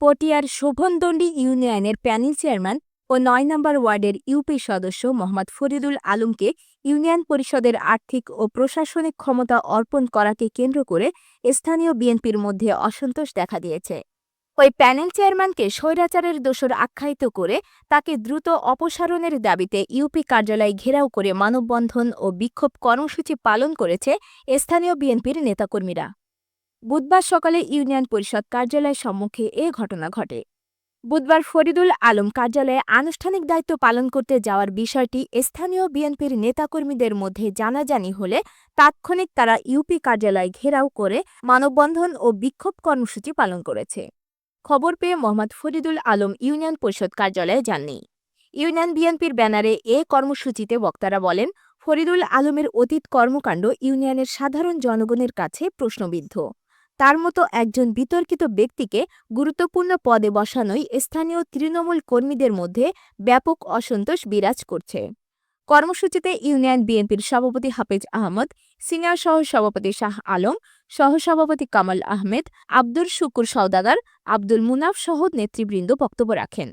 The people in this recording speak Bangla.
পটিয়ার শোভনদণ্ডী ইউনিয়নের প্যানেল চেয়ারম্যান ও নয় নম্বর ওয়ার্ডের ইউপি সদস্য মোহাম্মদ ফরিদুল আলমকে ইউনিয়ন পরিষদের আর্থিক ও প্রশাসনিক ক্ষমতা অর্পণ করাকে কেন্দ্র করে স্থানীয় বিএনপির মধ্যে অসন্তোষ দেখা দিয়েছে। ওই প্যানেল চেয়ারম্যানকে স্বৈরাচারের দোষর আখ্যায়িত করে তাকে দ্রুত অপসারণের দাবিতে ইউপি কার্যালয় ঘেরাও করে মানববন্ধন ও বিক্ষোভ কর্মসূচি পালন করেছে স্থানীয় বিএনপির নেতাকর্মীরা। বুধবার সকালে ইউনিয়ন পরিষদ কার্যালয়ের সম্মুখে এ ঘটনা ঘটে। বুধবার ফরিদুল আলম কার্যালয়ে আনুষ্ঠানিক দায়িত্ব পালন করতে যাওয়ার বিষয়টি স্থানীয় বিএনপির নেতাকর্মীদের মধ্যে জানাজানি হলে তাৎক্ষণিক তারা ইউপি কার্যালয় ঘেরাও করে মানববন্ধন ও বিক্ষোভ কর্মসূচি পালন করেছে। খবর পেয়ে মোহাম্মদ ফরিদুল আলম ইউনিয়ন পরিষদ কার্যালয়ে যাননি। ইউনিয়ন বিএনপির ব্যানারে এ কর্মসূচিতে বক্তারা বলেন, ফরিদুল আলমের অতীত কর্মকাণ্ড ইউনিয়নের সাধারণ জনগণের কাছে প্রশ্নবিদ্ধ। তার মতো একজন বিতর্কিত ব্যক্তিকে গুরুত্বপূর্ণ পদে বসানোই স্থানীয় তৃণমূল কর্মীদের মধ্যে ব্যাপক অসন্তোষ বিরাজ করছে। কর্মসূচিতে ইউনিয়ন বিএনপির সভাপতি হাফেজ আহমদ, সিনিয়র সহ সভাপতি শাহ আলম, সহসভাপতি কামাল আহমেদ আব্দুর শুকুর সওদাগার, আব্দুল মুনাফ সহ নেতৃবৃন্দ বক্তব্য রাখেন।